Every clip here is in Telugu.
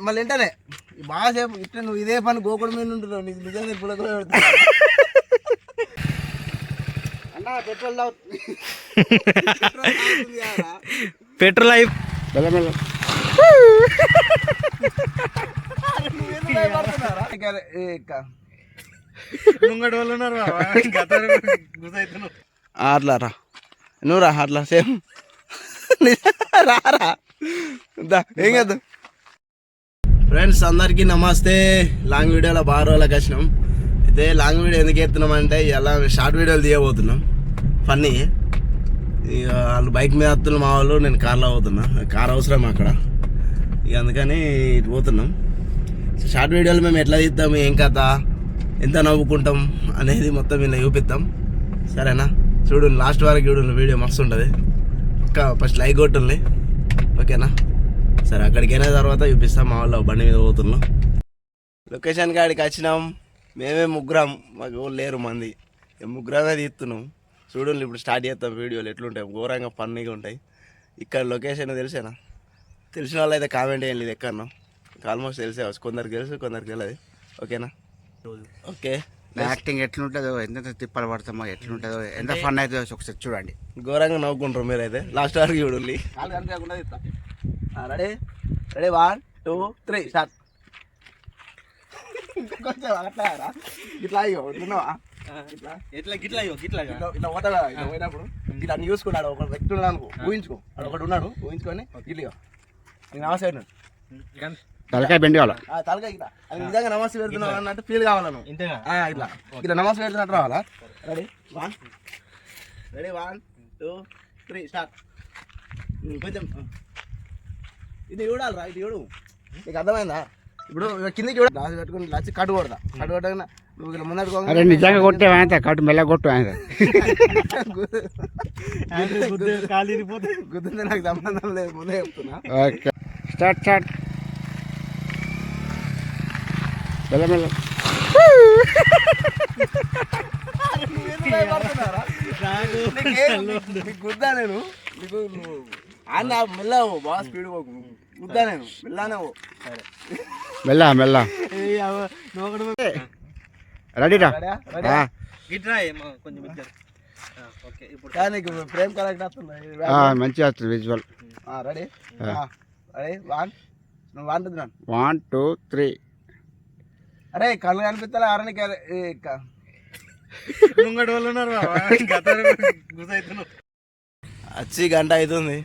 మళ్ళీ వెంటనే బాగా సేపు ఇట్లా నువ్వు ఇదే పని గోకుడు మీద ఉంటున్నావు నీకు నిజంగా ఇప్పుడు కూడా పెడతా అన్న పెట్రోల్ పెట్రోల్ అయి మెల్లమెల్ల నువ్వు వాళ్ళు ఉన్నారు అట్లా రా నువ్వు రా అట్లా సేమ్. రారా ఏం కదా ఫ్రెండ్స్ అందరికీ నమస్తే. లాంగ్ వీడియోలో బాగా రోజులకు వచ్చినాం. అయితే లాంగ్ వీడియో ఎందుకు ఎత్తున్నాం అంటే ఎలా షార్ట్ వీడియోలు తీయబోతున్నాం. ఫన్నీ ఇక వాళ్ళు బైక్ మీద వస్తున్న మా వాళ్ళు నేను కార్లో పోతున్నా. కార్ అవసరం అక్కడ. ఇక అందుకని ఇటు పోతున్నాం. షార్ట్ వీడియోలు మేము ఎట్లా తీస్తాం ఏం కథ ఎంత నవ్వుకుంటాం అనేది మొత్తం ఇలా చూపిస్తాం సరేనా? చూడు లాస్ట్ వరకు చూడు వీడియో మస్తు ఉంటుంది. ఒక్క ఫస్ట్ లైక్ కొట్టుండి. ఓకేనా? సరే అక్కడికి అయిన తర్వాత చూపిస్తాం మా వాళ్ళు బండి మీద పోతున్నాం. లొకేషన్ కాడికి వచ్చినాం. మేమే ముగ్గురం. మాకు ఎవరు లేరు మంది. ముగ్గురమే తీస్తున్నాం. చూడండి ఇప్పుడు స్టార్ట్ చేస్తాం వీడియోలు ఎట్లుంటాయి. ఘోరంగా ఫన్నీగా ఉంటాయి. ఇక్కడ లొకేషన్ తెలిసేనా? తెలిసిన వాళ్ళు అయితే కామెంట్ చేయండి ఇది ఎక్కడనో. ఆల్మోస్ట్ తెలిసే కొందరికి తెలుసు కొందరికి తెలియదు. ఓకేనా? ఓకే. యాక్టింగ్ ఎట్లుంటుందో ఎంత తిప్పలు పడతామో ఎట్లుంటుందో ఎంత ఫన్ అవుతుందో ఒకసారి చూడండి. ఘోరంగా నవ్వుకుంటారు మీరైతే. లాస్ట్ వరకు చూడండి. Ready ready one two three start కొంచెం అట్లా. ఇట్లా అయ్యో ఇట్లున్నావా? ఇట్లా ఎట్లా గిట్లా అయ్యో గిట్లా ఇట్లా ఇట్లా పోతాడా? ఇట్లా పోయినప్పుడు ఇట్లా అన్ని చూసుకున్నాడు ఒక వ్యక్తి ఉన్నాడు అనుకో ఊహించుకో. అక్కడ ఒకటి ఉన్నాడు ఊహించుకొని ఇల్లు నేను నమస్తే పెట్టినాడు. తలకాయ బెండి వాళ్ళ ఆ తలగా ఇట్లా అది నిజంగా నమస్తే పెడుతున్నావు అన్నట్టు ఫీల్ కావాలి ఆ, ఇట్లా. ఇట్లా నమస్తే పెడుతున్నట్టు రావాలా? Ready one ready one two three start కొంచెం ఇది చూడాలిరా ఇది చూడు. నీకు అర్థమైందా? ఇప్పుడు కిందకి చూడ. రాసి పెట్టుకుని లచ్చి కట్టు కొడతా. కట్టు కొట్టగా నువ్వు ఇలా ముందటి అరే నిజంగా కొట్టే ఆయన కట్టు మెల్ల కొట్టు ఆయన గుర్తుంటే నాకు సంబంధం లేదు ముందే చెప్తున్నా. ఓకే. Start start. మెల్లమెల్ల నీకేం- నీకు గుద్దా నేను? నీకు మెల్లవు బాగా స్పీడ్ పోకు. గుద్దా నేను. మెల్ల మెల్ల. రెడీరా? గిట్రా ఏమో కొంచెం ఇచ్చారు ఓకే ఇప్పుడు. కానీ నీకు ప్రేమ్ కలెక్ట్ వస్తుంది. మంచిగా వస్తుంది visual ready? One. Two three. అరే కళ్ళు కనిపిస్తా అరణి ముంగటి వాళ్ళు ఉన్నారు వచ్చి గంట అవుతుంది.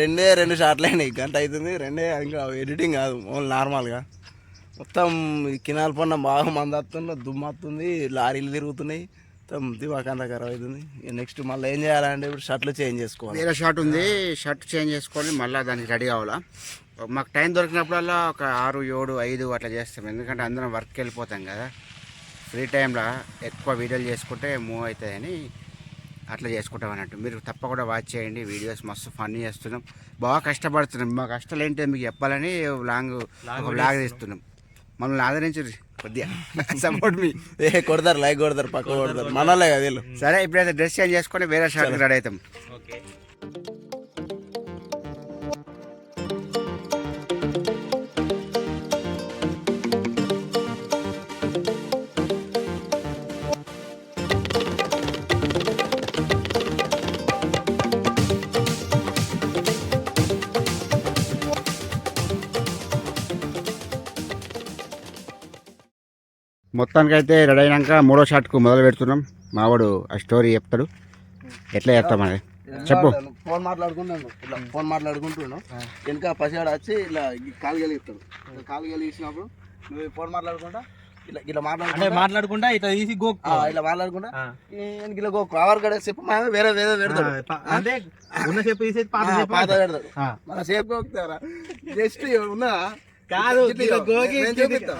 రెండే రెండు షార్ట్లు అయినాయి. గంట అవుతుంది. రెండే ఇంకా ఎడిటింగ్ కాదు. ఓన్లీ నార్మల్గా. మొత్తం కినాల పన్న బాగా మంది దుమ్మత్తుంది దుమ్ము వస్తుంది లారీలు తిరుగుతున్నాయి. మొత్తం దివాకంత ఖరాబ్ అవుతుంది. నెక్స్ట్ మళ్ళీ ఏం చేయాలంటే ఇప్పుడు షర్ట్లు చేంజ్ చేసుకోవాలి. వేరే షర్ట్ ఉంది. షర్ట్ చేంజ్ చేసుకొని మళ్ళీ దానికి రెడీ కావాలా? మాకు టైం దొరికినప్పుడల్లా ఒక ఆరు ఏడు ఐదు అట్లా చేస్తాం. ఎందుకంటే అందరం వర్క్కి వెళ్ళిపోతాం కదా. ఫ్రీ టైంలో ఎక్కువ వీడియోలు చేసుకుంటే మూవ్ అవుతాయని అట్లా చేసుకుంటాం అన్నట్టు. మీరు తప్పకుండా వాచ్ చేయండి. వీడియోస్ మస్తు ఫన్ చేస్తున్నాం. బాగా కష్టపడుతున్నాం. మా కష్టాలు ఏంటో మీకు చెప్పాలని లాంగ్ ఒక లాగ్ తీస్తున్నాం. మమ్మల్ని ఆదరించు కొద్దిగా. సపోర్ట్ మీ. ఏ కొడతారు లైక్ కొడతారు పక్క కొడతారు మనలే కదా వీళ్ళు. సరే ఇప్పుడైతే డ్రెస్ చేంజ్ చేసుకొని వేరే షర్ట్ రెడీ అవుతాం. మొత్తానికైతే రెడీ అయినాక మూడో షాట్కు మొదలు పెడుతున్నాం. మావాడు ఆ స్టోరీ చెప్తాడు. ఎట్లా చెప్తామని చెప్పు. ఫోన్ మాట్లాడుకుంటాను ఇట్లా ఫోన్ మాట్లాడుకుంటున్నాను వెనక పసిగాడు వచ్చి ఇలా కాలు గెలిగిస్తాడు. కాలు గెలిగిసినప్పుడు నువ్వు ఫోన్ మాట్లాడుకుంటా? ఇలా ఇలా అంటే మాట్లాడుకుంటా మాట్లాడకుండా ఇట్లా తీసి గోక్ ఆ, ఇలా మాట్లాడుకుంటా? ఇలా గో కవర్ గడ చెప్పు మా వేరే వేరే పెడతాడు. అంటే ఉన్న చెప్పు తీసేది పాత పాత పెడతాడు. మన సేపు గోకుతారా? జస్ట్ ఉన్నా. కాదు, ఇట్లా గోకి. చూపిస్తా.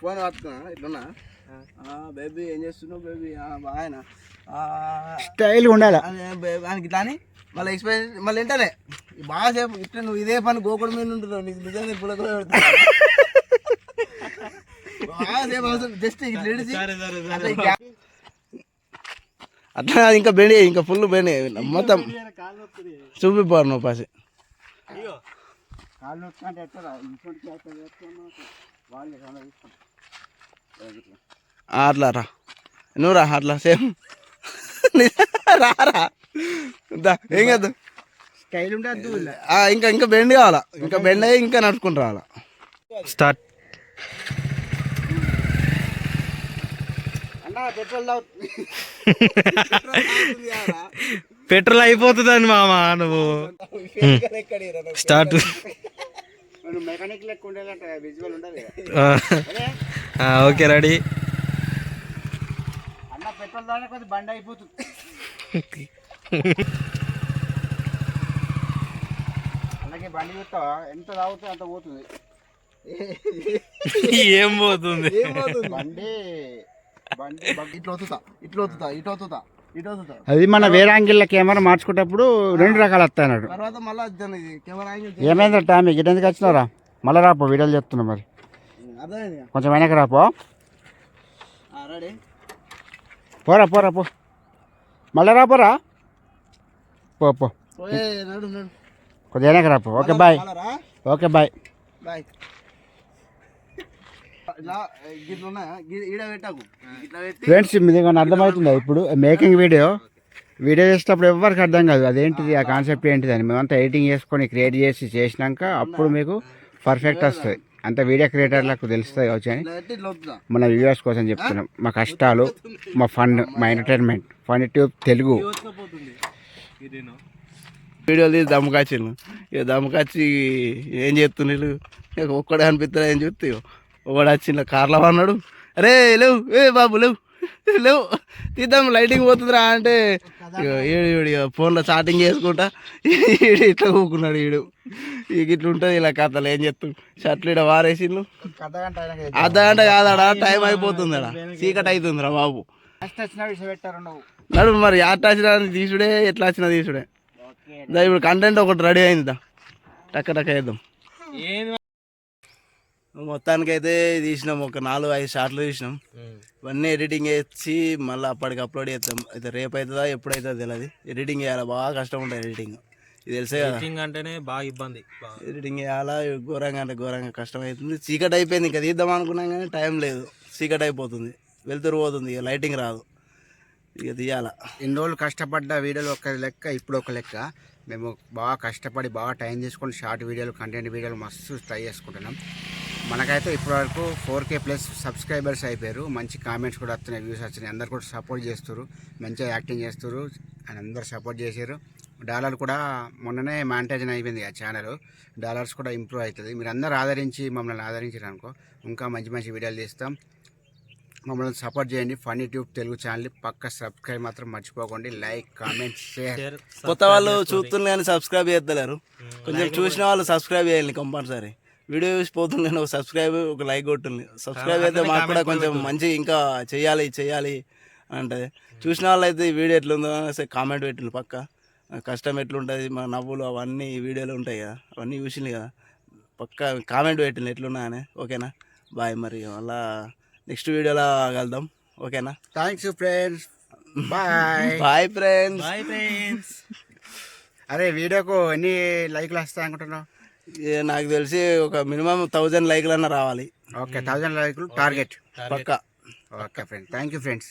ఫోన్ పట్టుకున్నా ఇట్లున్నా. బేబీ ఏం చేస్తున్నావు బేబీ బాగా స్టైల్ ఉండాలి? ఆయనకి ఇట్లా అని మళ్ళీ ఎక్స్ప్లెయిన్ మళ్ళీ ఏంటనే బాగా సేపు ఇట్లా నువ్వు ఇదే పని గోకుడు మీద ఉంటున్నావు నీకు నిజంగా ఇప్పుడు కూడా పెడతా బాగా సేపు అవసరం జస్ట్ అట్లా ఇంకా బెండి ఇంకా ఫుల్ బెండి మొత్తం చూపిపోరు నువ్వు పాసి. అయ్యో కాళ్ళు నొక్కంటే ఎట్లా అట్లా రా. నువ్వు రా అట్లా సేమ్. రారా దా, ఏం కాదు స్టైల్ ఇంకా ఇంకా బెండ్ కావాలా? ఇంకా బెండ్ అయ్యి ఇంకా నడుచుకుంటూ రావాలా? స్టార్ట్. అన్న పెట్రోల్ అయిపోతుందని మామ నువ్వు. స్టార్ట్. నువ్వు మెకానిక్ లెక్క ఉండాలంటే విజువల్ ఉండాలి ఓకే రెడీ. అన్న పెట్రోల్ కొద్ది బండి అయిపోతుంది. అలాగే బండి ఎంత తాగుతుంది అంత పోతుంది. ఏం పోతుంది? బండి బండి ఇట్లా వస్తుందా ఇట్లా ఇటు అది మన వేరే యాంగిల్ కెమెరా మార్చుకునేటప్పుడు రెండు రకాలు వస్తాయి అన్నాడు. ఏమైందంట మీకు ఇటు ఎందుకు వచ్చినారా మళ్ళీ రాపో వీడియోలు చెప్తున్నా మరి. కొంచెం వెనక రాపో. పోరా పోరా పో. మళ్ళీ రాపోరా పో పో. కొద్దిగా వెనక రాపో. Okay bye. Okay bye. Bye ఇలా గిట్ల ఉన్నాయా గి- ఈడ పెట్టకు ఇట్లా పెట్టి ఫ్రెండ్స్ మీకు ఏమైనా అర్థమవుతుందా? ఇప్పుడు మేకింగ్ వీడియో వీడియో చేసేటప్పుడు ఎవరికి అర్థం కాదు. అదేంటిది? ఆ కాన్సెప్ట్ ఏంటిది అని మేమంతా ఎడిటింగ్ చేసుకొని క్రియేట్ చేసి చేసినాక అప్పుడు మీకు పర్ఫెక్ట్ వస్తుంది అంత వీడియో క్రియేటర్లకు తెలుస్తుంది కావచ్చు అని మన వ్యూవర్స్ కోసం చెప్తున్నాం. మా కష్టాలు మా ఫన్ మా ఎంటర్టైన్మెంట్ ఫన్ ట్యూబ్ తెలుగు. వీడియోలు తీసి దమ్ముకొచ్చిండు ఇక దమ్ముకొచ్చి ఏం చేస్తున్నారు ఒక్కడే అనిపిస్తుంది ఏం చూస్తే ఒకడు వచ్చి ఇలా కార్లో అన్నాడు. అరే లేవు ఏ బాబు లేవు లేవు తీద్దాం లైటింగ్ పోతుందిరా అంటే ఈడు ఈడు ఫోన్లో చాటింగ్ చేసుకుంటా. ఈడు ఇట్లా ఊకున్నాడు ఈడు. ఇక ఇట్లా ఉంటుంది ఇలా కథలు ఏం చెప్తాం. షర్ట్లు ఇక్కడ వారేసిండు అర్ధ గంట కాదాడా టైం అయిపోతుందడా. చీకటి అవుతుందిరా బాబు. వచ్చిన నడు మరి ఆట వచ్చిన తీసుడే ఎట్లా వచ్చినా తీసుడే. ఇప్పుడు కంటెంట్ ఒకటి రెడీ అయింది టక్క టక్క వేద్దాం మొత్తానికి అయితే తీసినాం ఒక నాలుగు ఐదు షార్ట్లు తీసినాం. ఇవన్నీ ఎడిటింగ్ చేసి మళ్ళీ అప్పటికి అప్లోడ్ చేస్తాం. అయితే రేపు అవుతుందా ఎప్పుడు అవుతుందో తెలియదు ఎడిటింగ్ చేయాలి బాగా కష్టం ఉంటుంది ఎడిటింగ్. ఇది తెలిసే ఎడిటింగ్ అంటేనే బాగా ఇబ్బంది. ఎడిటింగ్ చేయాలా ఘోరంగా అంటే ఘోరంగా కష్టం అవుతుంది. చీకటి అయిపోయింది ఇంకా తీద్దాం అనుకున్నాం కానీ టైం లేదు. చీకటి అయిపోతుంది వెళ్తురు పోతుంది ఇక లైటింగ్ రాదు. ఇక తీయాలా. ఇన్ని రోజులు కష్టపడ్డ వీడియోలు ఒక లెక్క ఇప్పుడు ఒక లెక్క. మేము బాగా కష్టపడి బాగా టైం తీసుకొని షార్ట్ వీడియోలు కంటెంట్ వీడియోలు మస్తు ట్రై చేసుకుంటున్నాం. మనకైతే ఇప్పటివరకు ఫోర్ కే ప్లస్ సబ్స్క్రైబర్స్ అయిపోయారు. మంచి కామెంట్స్ కూడా వస్తున్నాయి వ్యూస్ వచ్చినాయి అందరు కూడా సపోర్ట్ చేస్తారు మంచిగా యాక్టింగ్ చేస్తారు అని అందరు సపోర్ట్ చేశారు. డాలర్ కూడా మొన్ననే మానిటైజన్ అయిపోయింది ఆ ఛానల్ డాలర్స్ కూడా ఇంప్రూవ్ అవుతుంది. మీరు అందరు ఆదరించి మమ్మల్ని ఆదరించారు అనుకో. ఇంకా మంచి మంచి వీడియోలు తీస్తాం. మమ్మల్ని సపోర్ట్ చేయండి. ఫనీ ట్యూబ్ తెలుగు ఛానల్ పక్క సబ్స్క్రైబ్ మాత్రం మర్చిపోకండి. లైక్ కామెంట్ షేర్ కొత్త వాళ్ళు చూస్తున్నారు కానీ సబ్స్క్రైబ్ చేస్తలేరు. కొంచెం చూసిన వాళ్ళు సబ్స్క్రైబ్ చేయాలి కంపల్సరీ. వీడియో చూసి పోతుంది ఒక సబ్స్క్రైబ్ ఒక లైక్ కొట్టుంది. సబ్స్క్రైబ్ అయితే మాకు కూడా కొంచెం మంచి ఇంకా చేయాలి చేయాలి అంటే. చూసిన వాళ్ళు అయితే ఈ వీడియో ఎట్లుందో కామెంట్ పెట్టింది పక్క. కష్టం ఎట్లుంటుంది మా నవ్వులు అవన్నీ ఈ వీడియోలో ఉంటాయి కదా. అవన్నీ చూసింది కదా. పక్క కామెంట్ పెట్టింది ఎట్లున్నా అని ఓకేనా? బాయ్ మరి. మళ్ళా నెక్స్ట్ వీడియోలో కలుద్దాం. ఓకేనా? Thanks friends bye bye friends bye friends అరే వీడియోకు ఎన్ని లైక్లు వస్తాయి అనుకుంటున్నావు? నాకు తెలిసి ఒక మినిమం థౌజండ్ లైక్లన్నా రావాలి. ఓకే థౌజండ్ లైక్లు టార్గెట్. పక్క okay friends thank you friends.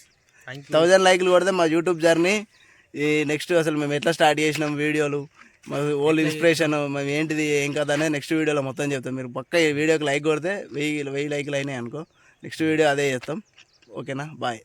Thousand లైక్లు కొడితే మా యూట్యూబ్ జర్నీ ఈ నెక్స్ట్ అసలు మేము ఎట్లా స్టార్ట్ చేసినాం వీడియోలు మా ఓల్డ్ ఇన్స్పిరేషన్ మేము ఏంటిది ఏం కదా అనేది నెక్స్ట్ వీడియోలో మొత్తం చెప్తాం. మీరు పక్క ఈ వీడియోకి లైక్ కొడితే వెయ్యి వెయ్యి లైక్లు అయినాయి అనుకో నెక్స్ట్ వీడియో అదే చేస్తాం. ఓకేనా? బాయ్.